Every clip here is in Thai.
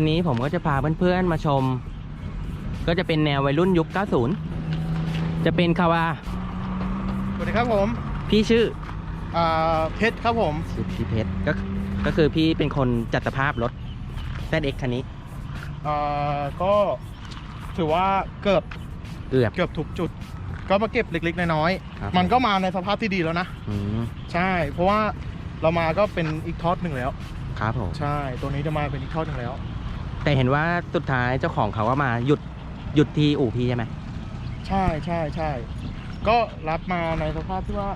วันนี้ผมก็จะพาเพื่อนๆมาชม ก็จะเป็นแนววัยรุ่นยุค 90 จะเป็นคาวาสวัสดีครับผมพี่ชื่ออ่าเพชรครับผมชื่อพี่เพชรก็ก็คือพี่เป็นคนจัดสภาพรถ ZX คันนี้อ่าก็ถือว่าเกือบเกือบ เกือบทุกจุด ก็มาเก็บเล็กๆน้อยครับๆมันก็มาในสภาพที่ดีแล้วนะ อืมใช่ เพราะว่าเรามาก็เป็นอีกทอดหนึ่งแล้ว ครับผม ใช่ ตัวนี้จะมาเป็นอีกทอดหนึ่งแล้ว แต่เห็นว่าสุดท้ายเจ้าของเขาก็มาหยุดหยุดที่อู่พี่ใช่ไหมใช่ใช่ใช่ก็รับมาในสภาพที่ว่า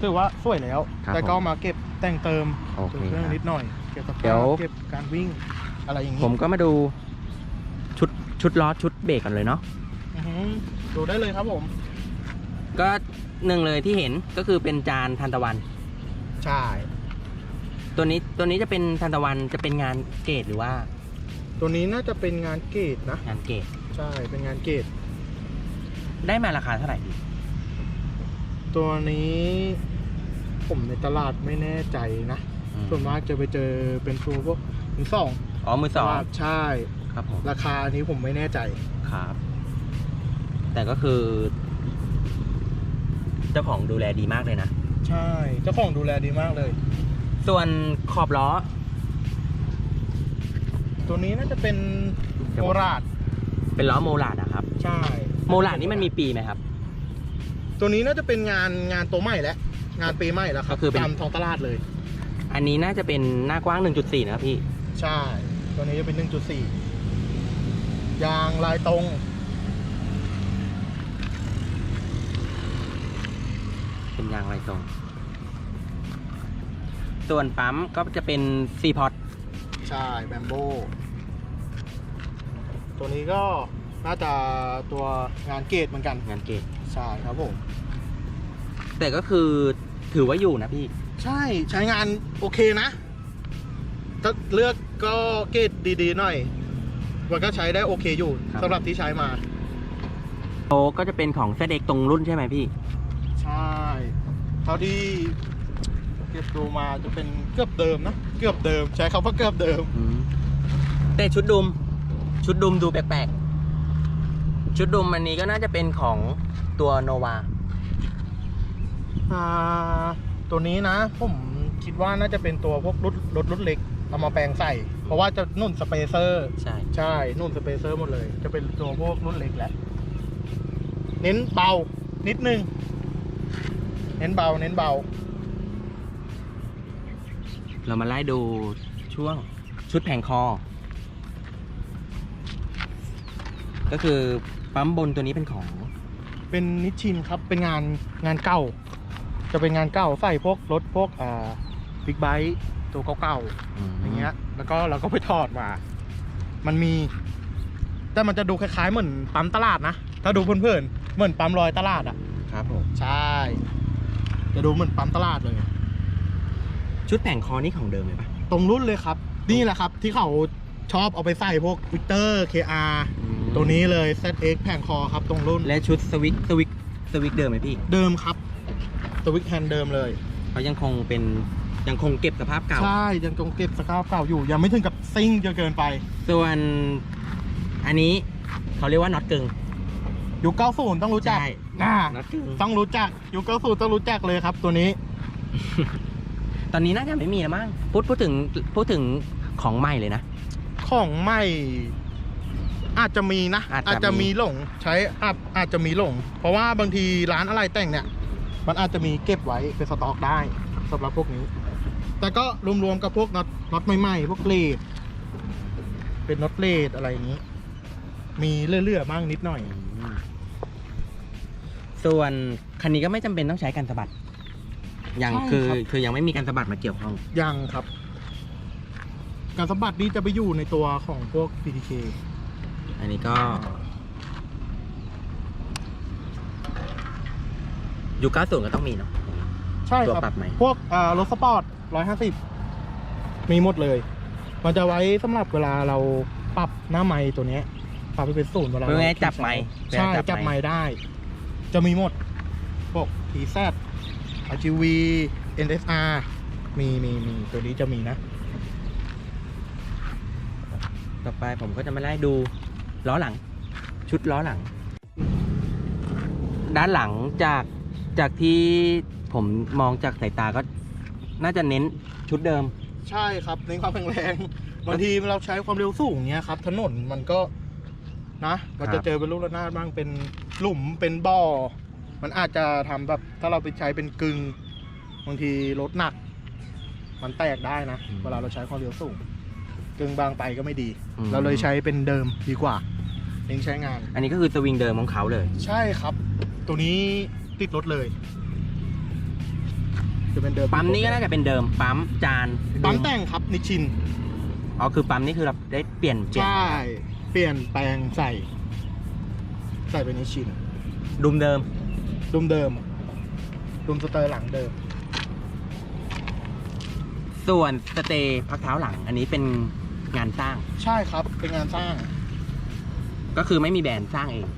ถือว่าสวยแล้ว แต่ก็มาเก็บแต่งเติมโอเคเครื่องครับนิดหน่อย เก็บสภาเดี๋ยวพเก็บการวิ่งอะไรอย่างนี้ผมก็มาดูชุดชุดล้อชุดเบรกกันเลยเนาะอือหือดูได้เลยครับผม ก็หนึ่งเลยที่เห็นก็คือเป็นจานทันตะวัน ใช่ ตัวนี้ตัวนี้จะเป็นทันตะวันจะเป็นงานเกรดหรือว่า ตัวนี้น่าจะเป็นงานเกตนะ งานเกรดใช่ เป็นงานเกต ได้มาราคาเท่าไหร่พี่ตัวนี้ผมในตลาดไม่แน่ใจนะอืมส่วนมากจะไปเจอเป็นตัวพวกมือสองอ๋อมือสองตลาดใช่ ครับผมราคานี้ผมไม่แน่ใจ ครับ แต่ก็คือ เจ้าของดูแลดีมากเลยนะ ใช่ เจ้าของดูแลดีมากเลย ส่วนขอบล้อ ตัวนี้น่าจะเป็นเดี๋ยวโมผมราดเป็นล้อโมลาดนะครับ ใช่ โมลาดนี่มันมีปีไหมครับ ตัวนี้น่าจะเป็นงานงานตัวใหม่แล้วงานปีใหม่แล้วครับก็คือเป็น ตามท้องตลาดเลย อันนี้น่าจะเป็นหน้ากว้าง 1.4 นะครับพี่ ใช่ ตัวนี้จะเป็น 1.4 ยางลายตรง เป็นยางไรตรง ส่วนปั๊มก็จะเป็นซีพอตใช่ แบมโบ ตัวนี้ก็น่าจะตัวงานเกตเหมือนกันงานเกรดใช่ครับผมแต่ก็คือถือว่าอยู่นะพี่ ใช่ใช้งานโอเคนะ ถ้าเลือกก็เกตดีๆหน่อยมันก็ใช้ได้โอเคอยู่ครับ สำหรับที่ใช้มา โตก็จะเป็นของ ZX ตรงรุ่นใช่ไหมพี่ ใช่เท่าที่เก็บดูมาจะเป็นเกือบเดิมนะ เกือบเดิม ใช้คำว่าเกือบเดิม แต่ชุดดุม ชุดดุมดูแปลกๆ ชุดดุมอันนี้ก็น่าจะเป็นของตัวโนวา อ่าตัวนี้นะ ผมคิดว่าน่าจะเป็นตัวพวกรถรถรถเล็กเอามาแปลงใส่ เพราะว่าจะนุ่นสเปเซอร์ใช่ ใช่นุ่นสเปเซอร์หมดเลย จะเป็นตัวพวกรุ่นเล็กแหละเน้นเบานิดนึง เน้นเบา เน้นเบา เรามาไล่ดูช่วงชุดแผงคอ ก็คือปั๊มบนตัวนี้เป็นของเป็นนิชชินครับ เป็นงานงานเก่า จะเป็นงานเก่าใส่พวกรถพวกอ่าบิ๊กไบค์ตัวเก่าๆอย่างเงี้ย แล้วก็เราก็ไปถอดมา มันมี แต่มันจะดูคล้ายๆเหมือนปั๊มตลาดนะ ถ้าดูเพื่อนๆ เหมือนปั๊มลอยตลาดอะ ครับผม ใช่ จะดูเหมือนปั๊มตลาดเลย ชุดแผงคอนี่ของเดิมเลยปะตรงรุ่นเลยครับ นี่แหละครับ ที่เขาชอบเอาไปใส่พวกวิกเตอร์ KR ตัวนี้เลย ZX แผงคอครับตรงรุ่นและชุดสวิกสวิกสวิกเดิมไหมพี่เดิมครับตัววิกแฮนด์เดิมเลย เขายังคงเป็นยังคงเก็บสภาพเก่า ใช่ยังคงเก็บสกาวเก่าอยู่ ยังไม่ถึงกับซิ่งจนเกินไป ส่วนอันนี้เขาเรียกว่าน็อตกึ่งยุค90 ต้องรู้จักใช่น่าน็อตกึ่งต้องรู้จักยุค90 ต้องรู้จักเลยครับ ตัวนี้ ตอนนี้น่าจะไม่มีแล้วมั้งพูดพูดถึงพูดถึงของใหม่เลยนะ ของใหม่ อาจจะมีนะ อาจจะอาจจะมีมีหลงใช้อาจอาจจะมีหลง เพราะว่าบางทีร้านอะไรแต่งเนี่ย มันอาจจะมีเก็บไว้เป็นสต็อกได้สำหรับพวกนี้ แต่ก็รวมๆกับพวกน็อตน็อตใหม่ๆพวกเลดเป็นน็อตเลดอะไรอย่างนี้ มีเลื่อยๆบ้างนิดหน่อย ส่วนคันนี้ก็ไม่จำเป็นต้องใช้การสะบัดยังใช่คือครับคือยังไม่มีการสะบัดมาเกี่ยวข้องยังครับ การสะบัดนี้จะไปอยู่ในตัวของพวก PTK อันนี้ก็ยูก้าศูนย์ก็ต้องมีเนาะ ใช่ครับตัวปรับไหม พวกอ่ารถสปอร์ต150 มีหมดเลย มันจะไว้สำหรับเวลาเราปรับหน้าไม้ตัวเนี้ยปรับให้เป็นศูนย์เวลาเพื่อให้ราจับไมค์ใช่เวลาจับไม้ได้ จะมีหมดพวก TZ RGV NSR มีมีมีตัวนี้จะมีนะ ต่อไปผมก็จะมาไล่ดู ล้อหลัง ชุดล้อหลัง ด้านหลังจากจากที่ผมมองจากสายตาก็น่าจะเน้นชุดเดิม ใช่ครับในความแข็งแรงบางทีเราใช้ความเร็วสูงเนี้ยครับ ถนนมันก็นะเราครัจะบเจอเป็นลูกระนาดบ้างเป็นหลุมเป็นบ่อ มันอาจจะทำแบบถ้าเราไปใช้เป็นกึ่งบางทีรถหนัก มันแตกได้นะ เวลาเราใช้ความเร็วสูง กึ่งบางไปก็ไม่ดี อืม เราเลยใช้เป็นเดิมดีกว่าเน้นใช้งาน อันนี้ก็คือสวิงเดิมของเขาเลย ใช่ครับ ตัวนี้ติดรถเลย จะเป็นเดิมปั๊มนี้ก็น่าจะเป็นเดิมปั๊มจานปั๊มแต่งครับนิชชิน อ๋อคือปั๊มนี่คือเราได้เปลี่ยนเปลี่ยนใช่ เปลี่ยนแปลงใส่ ใส่เป็นนิชชินดุมเดิมดุมเดิมดุมสเตอร์หลังเดิม ส่วนสเตย์พักเท้าหลัง อันนี้เป็น งานสร้าง ใช่ครับเป็นงานสร้าง ก็คือไม่มีแบรนด์สร้างเอง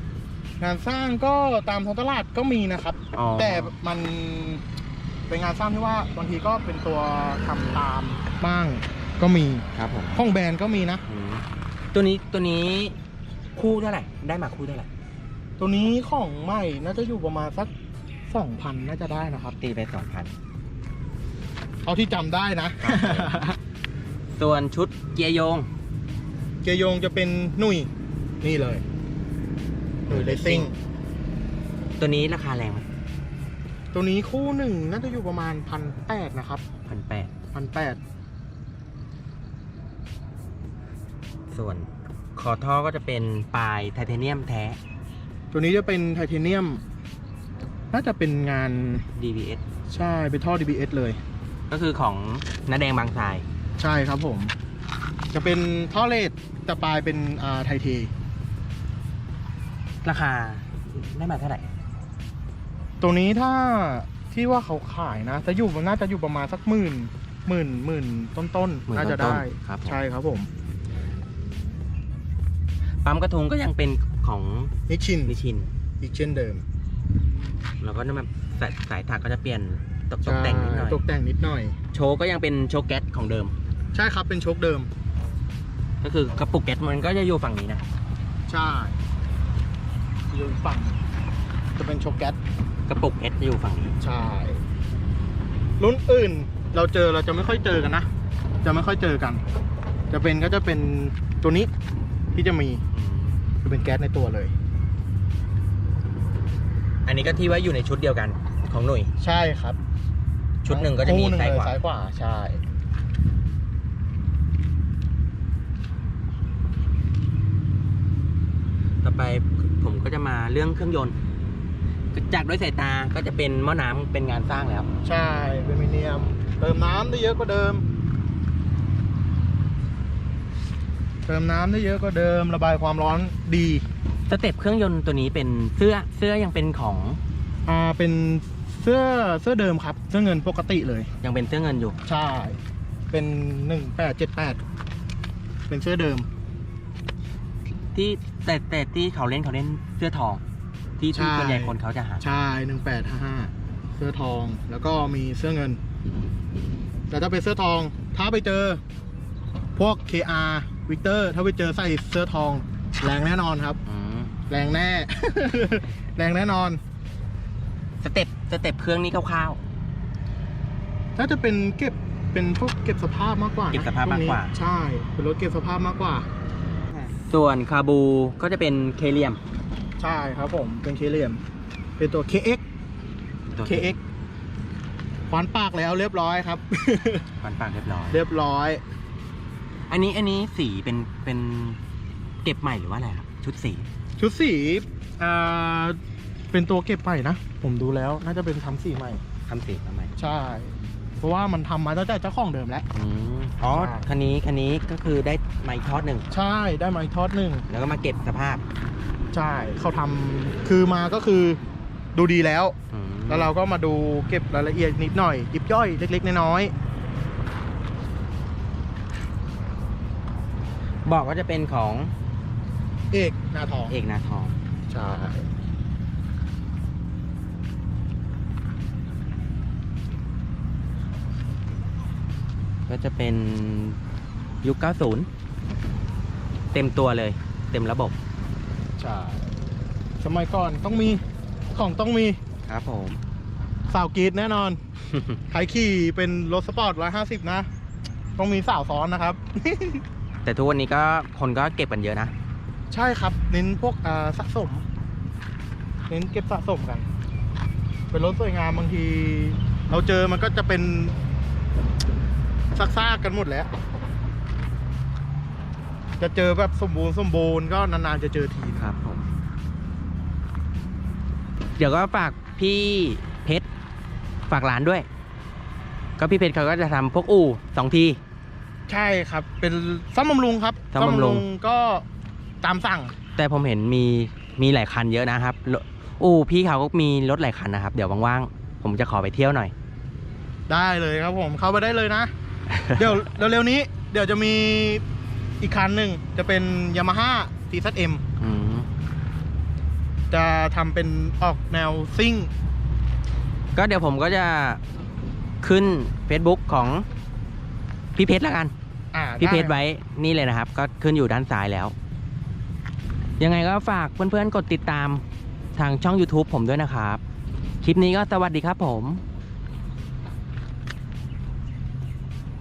งานสร้างก็ตามท้องตลาดก็มีนะครับ อ๋อ แต่มันเป็นงานสร้างที่ว่าบางทีก็เป็นตัวทำตามบ้างก็มีครับผมห้องแบรนด์ก็มีนะ อืมตัวนี้ตัวนี้คู่เท่าไหร่ ได้มาคู่เท่าไหร่ ตัวนี้ของใหม่น่าจะอยู่ประมาณสักสองพันน่าจะได้นะครับ ตีไปสองพัน เอาที่จำได้นะ ส่วนชุดเกียร์โยง เกียร์โยงจะเป็นหนุ่ยนี่เลยหนุ่ยเลสซิ่งตัวนี้ราคาแรงไหมตัวนี้คู่หนึ่งน่าจะอยู่ประมาณพันแปดนะครับพันแปดพันแปดส่วนคอท่อก็จะเป็นปลายไทเทเนียมแท้ ตัวนี้จะเป็นไทเทเนียม น่าจะเป็นงาน DBS ใช่ เป็นท่อ DBS เลย ก็คือของนาแดงบางทรายใช่ครับผม จะเป็นท่อเลดแต่ปลายเป็นอ่าไทเท ราคาได้มาเท่าไหร่ ตัวนี้ถ้าที่ว่าเขาขายนะ จะอยู่น่าจะอยู่ประมาณสักหมื่นหมื่นหมื่นต้นหมื่ๆนน่าจะต้นๆได้ ครับผม ใช่ครับผม ปั๊มกระทุงก็ยังเป็นของนิชชินนิชิน อีกเช่นเดิมแล้วก็มาสายสายถักก็จะเปลี่ยนตกตกแต่งนิดหน่อย ใช่ตกแต่งนิดหน่อย โชว์ก็ยังเป็นโชว์แก๊สของเดิม ใช่ครับเป็นโชคเดิม ก็คือกระปุกแก๊สมันก็จะอยู่ฝั่งนี้นะใช่อยู่อีกฝั่ง จะเป็นโชคแก๊สกระปุกแก๊สจะอยู่ฝั่งนี้ ใช่รุ่นอื่นเราเจอเราจะไม่ค่อยเจอกันนะ จะไม่ค่อยเจอกัน จะเป็นก็จะเป็นตัวนี้ที่จะมีจะเป็นแก๊สในตัวเลย อันนี้ก็ที่ว่าอยู่ในชุดเดียวกันของหน่วยใช่ครับชุดหนึ่งก็จะมีคู่หนึ่งซ้ายเลขวา ซ้ายขวาใช่ ต่อ ไปผมก็จะมาเรื่องเครื่องยนต์ จากด้วยสายตาก็จะเป็นหม้อน้ำเป็นงานสร้างแล้ว ใช่เป็นมิเนียม เติมน้ำได้เยอะกว่าเดิม เติมน้ำได้เยอะกว่าเดิม ระบายความร้อนดีสเต็ปเครื่องยนต์ตัวนี้เป็นเสื้อเสื้อยังเป็นของอ่าเป็นเสื้อเสื้อเดิมครับ เสื้อเงินปกติเลย ยังเป็นเสื้อเงินอยู่ ใช่ เป็นหนึ่งแปดเจ็ดแปดเป็นเสื้อเดิม ที่แต่แต่ที่เขาเล่นเขาเล่นเสื้อทอง ที่ที่ใช่ ส่วนใหญ่คนเขาจะหา ใช่หนึ่งแปดห้าห้าเสื้อทองแล้วก็มีเสื้อเงิน แต่ถ้าเป็นเสื้อทอง ถ้าไปเจอ พวก KR วิกเตอร์ถ้าไปเจอใส่เสื้อทอง แรงแน่นอนครับ อืมแรงแน่ แรงแน่นอน สเต็ปสเต็ปเครื่องนี้คร่าว ถ้าจะเป็นเก็บเป็นพวกเก็บสภาพมากกว่านะเก็บสภาพมากกว่า พนี้ใช่ เป็นรถเก็บสภาพมากกว่า ๆ ส่วนคาบูก็จะเป็นเคเลียม ใช่ครับผม เป็นเคเหลียม เป็นตัว KX ตัว KX ควันปากแล้วเรียบร้อยครับ ฟันปากเรียบร้อย เรียบร้อย อันนี้อันนี้สีเป็นเป็นเก็บใหม่หรือว่าอะไรครับ ชุดสี ชุดสีอ่าเป็นตัวเก็บใหม่นะ ผมดูแล้วน่าจะเป็นทำสีใหม่ ทำสีมาใหม่ ใช่ เพราะว่ามันทำมาตั้งแต่เจ้าของเดิมแล้ว อืม อ๋อใช่คันนี้คันนี้ก็คือได้ไม้ทอดหนึ่งใช่ได้มาอีกทอดหนึ่งแล้วก็มาเก็บสภาพใช่เขาทำคือมาก็คือดูดีแล้ว อืมแล้วเราก็มาดูเก็บรายละเอียดนิดหน่อยยิบย่อยเล็กๆน้อยบอกว่าจะเป็นของๆเอกนาทองเอกนาทองใช่ ก็จะเป็นยุค 90 เต็มตัวเลย เต็มระบบ ใช่ สมัยก่อนต้องมีของต้องมี ครับผม สาวกรีดแน่นอน ใครขี่เป็นรถสปอร์ตร้อยห้าสิบนะ ต้องมีสาวซ้อนนะครับ แต่ทุกวันนี้ก็คนก็เก็บกันเยอะนะ ใช่ครับ เน้นพวกอ่าสะสม เน้นเก็บสะสมกัน เป็นรถสวยงามบางที เราเจอมันก็จะเป็น ซักซากๆกันหมดแล้ว จะเจอแบบสมบูรณ์สมบูรณ์ก็นานๆจะเจอทีนะครับผม เดี๋ยวก็ฝากพี่เพชรฝากร้านด้วย ก็พี่เพชรเขาก็จะทำพวกอู่สองที ใช่ครับ เป็นซ่อมบำรุงครับซ่อมบำรุง ก็ตามสั่ง แต่ผมเห็นมีมีหลายคันเยอะนะครับรถอู่พี่เขาก็มีรถหลายคันนะครับ เดี๋ยวว่างๆผมจะขอไปเที่ยวหน่อย ได้เลยครับผมเข้าไปได้เลยนะ เดี๋ยวเร็วๆนี้ เดี๋ยวจะมีอีกคันหนึ่งจะเป็นยามาฮ่า TZM อืมจะทำเป็นออกแนวซิ่ง ก็เดี๋ยวผมก็จะขึ้น Facebook ของพี่เพชรละกัน อ่าพี่เพชรด้ไว้นี่เลยนะครับ ก็ขึ้นอยู่ด้านซ้ายแล้ว ยังไงก็ฝากเพื่อนๆ กดติดตามทางช่อง YouTube ผมด้วยนะครับ คลิปนี้ก็สวัสดีครับผม